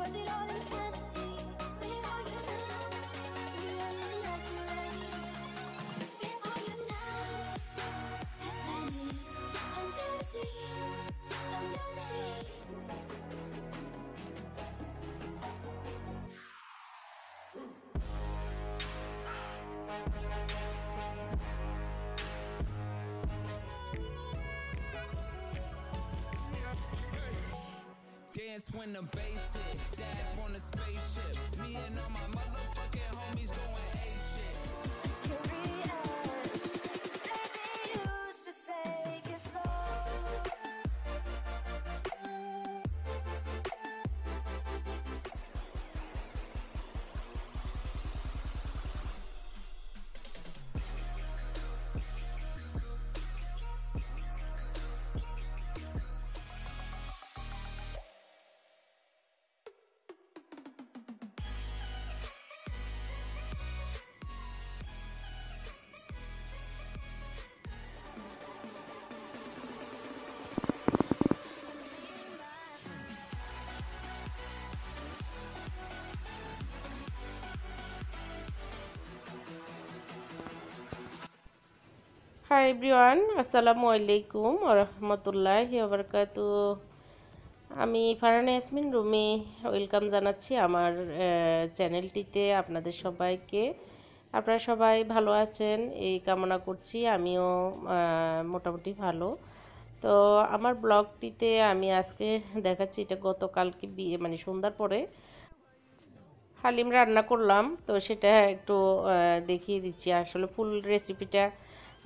Was it all in fantasy? Dance when the bass hit, dab on the spaceship. Me and all my motherfucking homies going ape hi everyone আসসালামু আলাইকুম রহমতুল্লাহি ওবরকাতু আমি Farhana Yasmin Rumi welcome জানাচ্ছি আমার চ্যানেলটিতে আপনাদের সবাইকে। আপনারা সবাই ভালো আছেন? এই কামনা করছি, আমিও মোটামুটি ভালো। তো আমার ব্লগটিতে আমি আজকে দেখাচ্ছি, এটা গতকালকে বিয়ে মানে সন্ধ্যার পরে হালিম রান্না করলাম। তো সেটা একটু দেখিয়ে দিচ্ছি। আসলে ফুল রেসিপিটা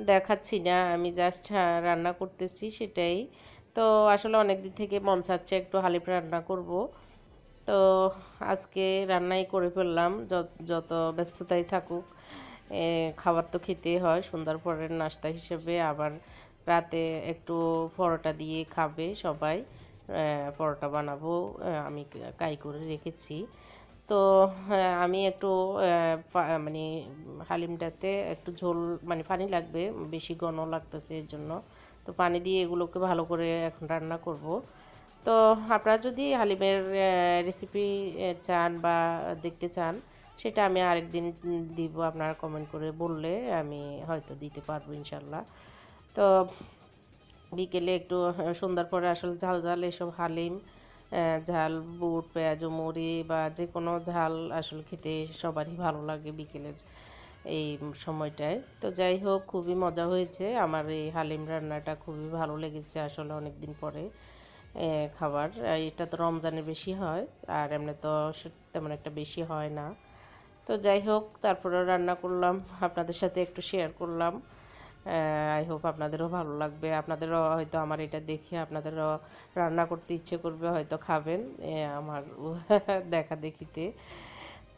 দেখাচ্ছি না, আমি জাস্ট রান্না করতেছি সেটাই। তো আসলে অনেক দিন থেকে মন চাচ্ছে একটু হালিম রান্না করব। তো আজকে রান্নাই করে ফেললাম, যত- ব্যস্ততাই থাকুক খাবার তো খেতেই হয়, সন্ধ্যার পরের নাস্তা হিসেবে আবার রাতে একটু পরোটা দিয়ে খাবে সবাই পরোটা বানাবো আমি কাই করে রেখেছি। তো হ্যাঁ, আমি একটু মানে হালিমটাতে একটু ঝোল মানে পানি লাগবে বেশি ঘন লাগতেছে এর জন্য। তো পানি দিয়ে এগুলোকে ভালো করে এখন রান্না করব। তো আপনারা যদি হালিমের রেসিপি চান বা দেখতে চান সেটা আমি আরেকদিন দিব আপনারা কমেন্ট করে বললে আমি হয়তো দিতে পারব ইনশাল্লাহ। তো বিকেলে একটু সন্ধ্যার পরে আসলে ঝাল ঝাল এসব হালিম ঝাল, বুট, পেঁয়াজ, মুড়ি বা যে কোনো ঝাল আসলে খেতে সবারই ভালো লাগে বিকেলের এই সময়টায়। তো যাই হোক, খুবই মজা হয়েছে। আমার এই হালিম রান্নাটা খুবই ভালো লেগেছে আসলে অনেক দিন পরে খাবার। এটা তো রমজানে বেশি হয়, আর এমনি তো তেমন একটা বেশি হয় না। তো যাই হোক তারপরে রান্না করলাম। আপনাদের সাথে একটু শেয়ার করলাম। আই হোপ আপনাদেরও ভালো লাগবে। আপনাদেরও হয়তো আমার এটা দেখে আপনাদেরও রান্না করতে ইচ্ছে করবে, হয়তো খাবেন আমার দেখা দেখিতে।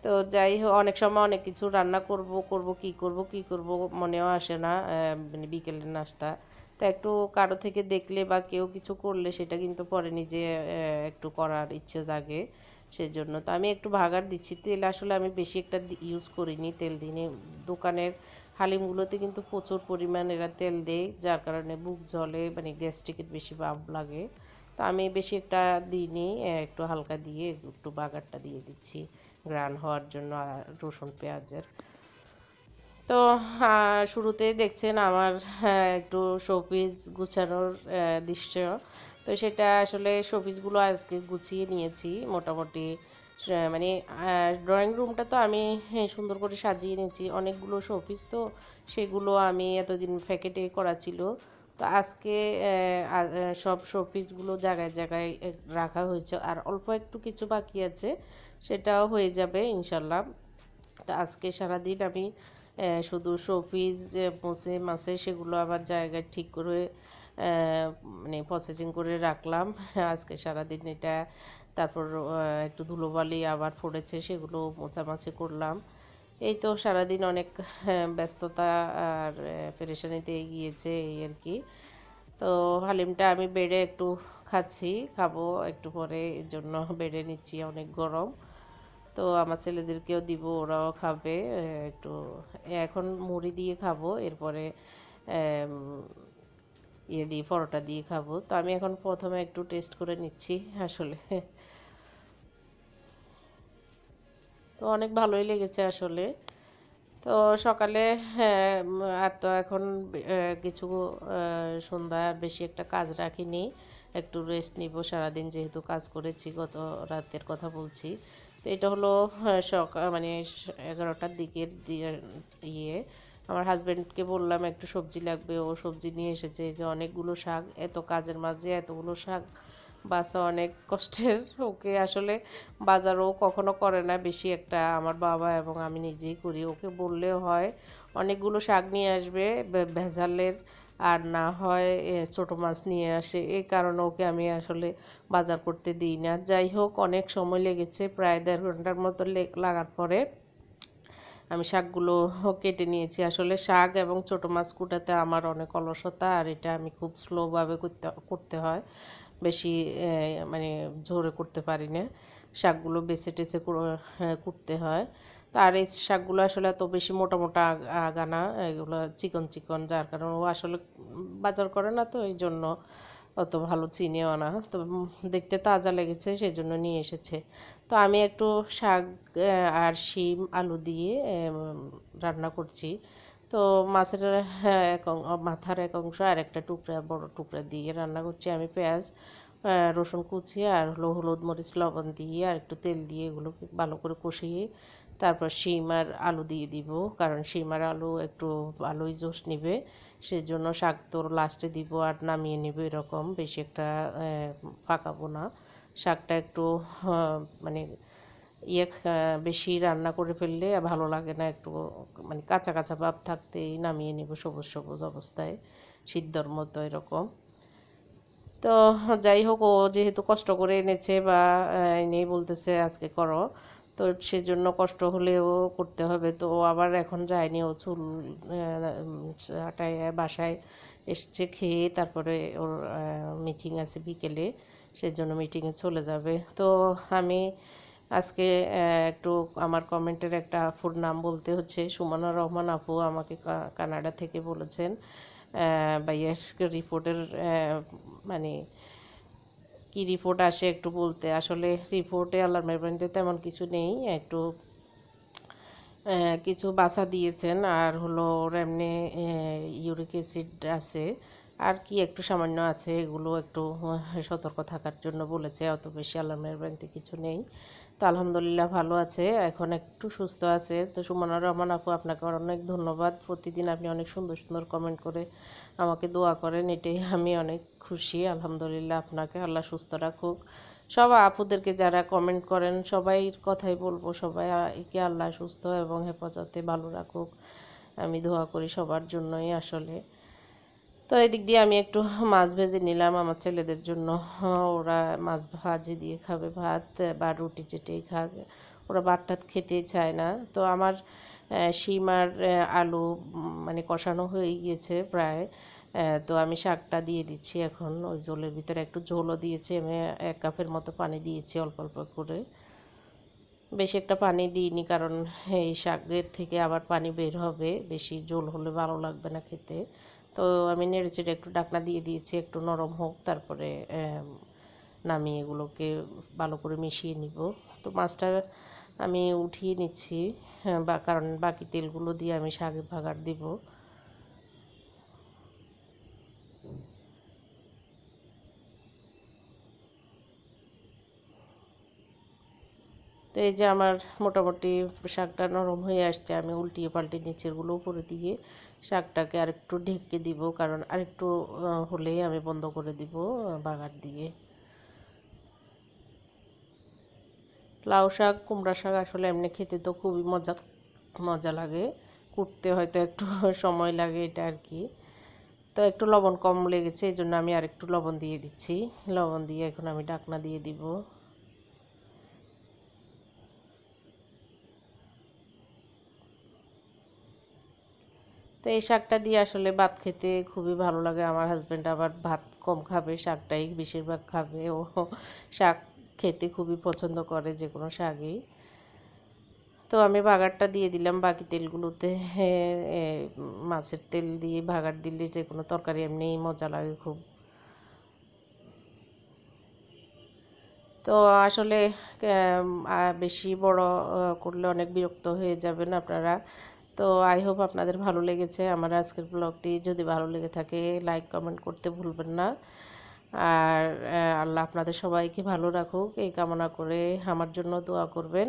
তো যাই হোক, অনেক সময় অনেক কিছু রান্না করব করব, কি করব কি করব মনেও আসে না মানে বিকেলের নাস্তা। তো একটু কারও থেকে দেখলে বা কেউ কিছু করলে সেটা কিন্তু পরে নিজে একটু করার ইচ্ছে জাগে, সেজন্য। তো আমি একটু ভাগার দিচ্ছি, তেল আসলে আমি বেশি একটা ইউজ করিনি, তেল দিনে দোকানের হালিমগুলোতে কিন্তু প্রচুর পরিমাণ এরা তেল দেয় যার কারণে বুক জলে মানে গ্যাস্ট্রিকের বেশি ভাব লাগে। তো আমি বেশি একটা দিইনি একটু হালকা দিয়ে একটু বাগারটা দিয়ে দিচ্ছি গ্রান হওয়ার জন্য রসুন পেঁয়াজের। তো আহ, শুরুতেই দেখছেন আমার হ্যাঁ, একটু শোপিস গুছানোর দৃশ্য। তো সেটা আসলে শোপিসগুলো আজকে গুছিয়ে নিয়েছি মোটামুটি মানে ড্রয়িং রুমটা তো আমি হ্যাঁ, সুন্দর করে সাজিয়ে নিয়েছি। অনেকগুলো শোপিস তো সেগুলো আমি এতদিন প্যাকেটে করা ছিল। তো আজকে সব শোপিসগুলো জায়গায় জায়গায় রাখা হয়েছে। আর অল্প একটু কিছু বাকি আছে সেটাও হয়ে যাবে ইনশাল্লাহ। তো আজকে সারাদিন আমি শুধু শোপিস মুছে মাছে সেগুলো আবার জায়গায় ঠিক করে মানে প্রসেসিং করে রাখলাম। আজকে সারাদিন এটা তারপর একটু ধুলোবালি আবার পড়েছে, সেগুলো মোছামাছি করলাম। এই তো সারাদিন অনেক ব্যস্ততা আর পেরেশানিতে গিয়েছে এই আর কি। তো হালিমটা আমি বেড়ে একটু খাচ্ছি, খাব একটু পরে, এর জন্য বেড়ে নিচ্ছি অনেক গরম। তো আমার ছেলেদেরকেও দিব, ওরাও খাবে একটু, এখন মুড়ি দিয়ে খাব, এরপরে ইয়ে দিয়ে, পরোটা দিয়ে খাব। তো আমি এখন প্রথমে একটু টেস্ট করে নিচ্ছি আসলে। তো অনেক ভালোই লেগেছে আসলে। তো সকালে হ্যাঁ, আর তো এখন কিছু সন্ধ্যা আর বেশি একটা কাজ রাখিনি। একটু রেস্ট নিব সারাদিন যেহেতু কাজ করেছি গত রাতের কথা বলছি। তো এটা হলো হ্যাঁ, সকাল মানে এগারোটার দিকের ইয়ে। আমার হাজব্যান্ডকে বললাম একটু সবজি লাগবে। ও সবজি নিয়ে এসেছে যে অনেকগুলো শাক এত কাজের মাঝে এতগুলো শাক বাসা অনেক কষ্টের। ওকে আসলে বাজারও কখনো করে না বেশি একটা, আমার বাবা এবং আমি নিজেই করি। ওকে বললেও হয় অনেকগুলো শাক নিয়ে আসবে ভেজালের, আর না হয় ছোট মাছ নিয়ে আসে। এই কারণে ওকে আমি আসলে বাজার করতে দিই না। যাই হোক, অনেক সময় লেগেছে, প্রায় দেড় ঘণ্টার মতো লাগার পরে আমি শাকগুলো কেটে নিয়েছি। আসলে শাক এবং ছোটো মাছ কুটাতে আমার অনেক অলসতা, আর এটা আমি খুব স্লোভাবে করতে করতে হয়। বেশি মানে জোরে করতে পারি না শাকগুলো বেছে টেছে কুটতে হয়। তো আর এই শাকগুলো আসলে এত বেশি মোটা মোটা আগ- আগানা, এগুলো চিকন চিকন, যার কারণে ও আসলে বাজার করে না তো এই জন্য অত ভালো চিনেও না। তো দেখতে তাজা লেগেছে সেই জন্য নিয়ে এসেছে। তো আমি একটু শাক আর শিম, আলু দিয়ে রান্না করছি। তো মাছের হ্যাঁ, এক মাথার এক অংশ আর একটা টুকরা বড় টুকরা দিয়ে রান্না করছি আমি পেঁয়াজ রসুন কুচি আর হলো হলুদ মরিচ লবণ দিয়ে আর একটু তেল দিয়ে এগুলোকে ভালো করে কষিয়ে তারপর শিম আর আলু দিয়ে দিব। কারণ শিম আর আলু একটু ভালোই জোশ নিবে সেজন্য শাক তো লাস্টে দিব আর নামিয়ে নিব এরকম বেশি একটা পাকাবো না। শাকটা একটু মানে ইয়ে বেশি রান্না করে ফেললে ভালো লাগে না একটু মানে কাঁচা কাঁচা ভাব থাকতেই নামিয়ে নিব সবুজ সবুজ অবস্থায়, সিদ্ধর মতো এরকম। তো যাই হোক, ও যেহেতু কষ্ট করে এনেছে বা এনেই বলতেছে আজকে করো, তো সেজন্য কষ্ট হলেও করতে হবে। তো আবার এখন যায়নি, ও চুল আটায় বাসায় এসছে খেয়ে তারপরে ওর মিটিং আছে বিকেলে, সেজন্য মিটিংয়ে চলে যাবে। তো আমি আজকে একটু আমার কমেন্টের একটা আপুর নাম বলতে হচ্ছে সুমনা রহমান আপু আমাকে কানাডা থেকে বলেছেন আহ, ভাইয়ের রিপোর্টের মানে কি রিপোর্ট আসে একটু বলতে। আসলে রিপোর্টে আল্লাহর মেহরবানিতে তেমন কিছু নেই একটু কিছু বাসা দিয়েছেন আর হলো এমনি ইউরিক অ্যাসিড আছে আর কি একটু সামান্য আছে এগুলো একটু সতর্ক থাকার জন্য বলেছে অত বেশি আল্লাহর মেহরবানিতে কিছু নেই। তো আলহামদুলিল্লাহ ভালো আছে, এখন একটু সুস্থ আছে। তো সুমনা রহমান আপু, আপনাকে অনেক ধন্যবাদ। প্রতিদিন আপনি অনেক সুন্দর সুন্দর কমেন্ট করে আমাকে দোয়া করেন, এটাই আমি অনেক খুশি। আলহামদুলিল্লাহ আপনাকে, আল্লাহ সুস্থ রাখুক। সব আপুদেরকে যারা কমেন্ট করেন সবাই কথাই বলব সবাই একে আল্লাহ সুস্থ এবং হেফাজতে ভালো রাখুক। আমি দোয়া করি সবার জন্যই আসলে। তো এদিক দিয়ে আমি একটু মাছ ভেজে নিলাম আমার ছেলেদের জন্য। ওরা মাছ ভাজি দিয়ে খাবে ভাত বা রুটি চেটেই খাক ওরা ভাত টাত খেতেই চায় না। তো আমার আহ, শিম আর আলু মানে কষানো হয়ে গিয়েছে প্রায়। তো আমি শাকটা দিয়ে দিচ্ছি এখন। ওই ঝোলের ভিতরে একটু ঝোলও দিয়েছি। আমি এক কাপের মতো পানি দিয়েছি অল্প অল্প করে। বেশি একটা পানি দিইনি কারণ এই শাকের থেকে আবার পানি বের হবে বেশি ঝোল হলে ভালো লাগবে না খেতে। তো আমি নেড়েচেড়ে একটু ডাকনা দিয়ে দিয়েছি একটু নরম হোক তারপরে নামিয়ে এগুলোকে ভালো করে মিশিয়ে নিব। তো মাছটা আমি উঠিয়ে নিচ্ছি হ্যাঁ, বা কারণ বাকি তেলগুলো দিয়ে আমি শাকে ভাগার দিব। তো এই যে আমার মোটামুটি শাকটা নরম হয়ে আসছে, আমি উল্টিয়ে পাল্টে নিচেরগুলো উপরে দিয়ে শাকটাকে আরেকটু ঢেকে দিব, কারণ আরেকটু হলেই আমি বন্ধ করে দিব বাগার দিয়ে। লাউ শাক, কুমড়া শাক আসলে এমনি খেতে তো খুবই মজা মজা লাগে, কুটতে হয়তো একটু সময় লাগে এটা আর কি। তো একটু লবণ কম লেগেছে, এই জন্য আমি আরেকটু লবণ দিয়ে দিচ্ছি, লবণ দিয়ে এখন আমি ডাকনা দিয়ে দিব। তো এই শাকটা দিয়ে আসলে ভাত খেতে খুবই ভালো লাগে। আমার হাজব্যান্ড আবার ভাত কম খাবে, শাকটাই বেশিরভাগ খাবে। ও শাক খেতে খুবই পছন্দ করে যে কোনো শাকই। তো আমি বাগারটা দিয়ে দিলাম বাকি তেলগুলোতে। মাছের তেল দিয়ে ভাগার দিলে যে কোনো তরকারি এমনিই মজা লাগে খুব। তো আসলে বেশি বড় করলে অনেক বিরক্ত হয়ে যাবেন আপনারা। তো আই হোপ আপনাদের ভালো লেগেছে। আমার আজকের ব্লগটি যদি ভালো লেগে থাকে লাইক কমেন্ট করতে ভুলবেন না। আর আল্লাহ আপনাদের সবাইকে ভালো রাখুক, এই কামনা করে আমার জন্য দোয়া করবেন।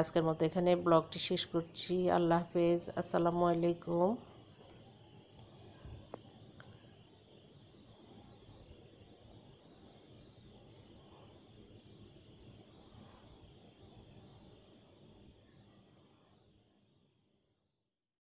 আজকের মতো এখানে ব্লগটি শেষ করছি। আল্লাহ হাফেজ। আসসালামু আলাইকুম।